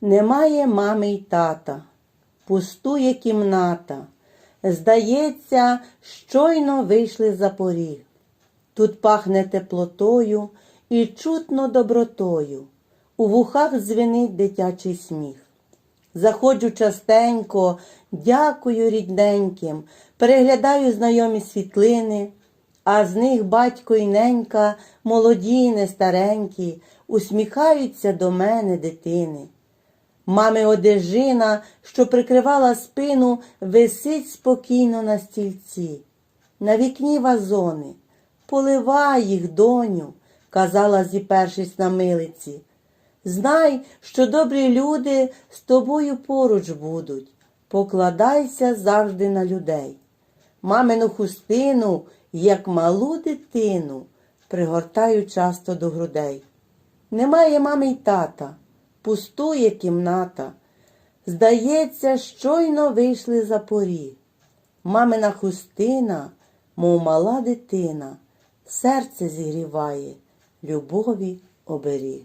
Немає мами й тата, пустує кімната. Здається, щойно вийшли за поріг. Тут пахне теплотою і чутно добротою. У вухах дзвенить дитячий сміх. Заходжу частенько, дякую рідненьким, переглядаю знайомі світлини, а з них батько і ненька, молоді, не старенькі, усміхаються до мене дитини. Мами одежина, що прикривала спину, висить спокійно на стільці. На вікні вазони. Поливай їх, доню, казала, зіпершись на милиці. Знай, що добрі люди з тобою поруч будуть. Покладайся завжди на людей. Мамину хустину, як малу дитину, пригортаю часто до грудей. Немає мами й тата, пустує кімната. Здається, щойно вийшли за поріг. Мамина хустина, мов мала дитина, серце зігріває, любові оберіг.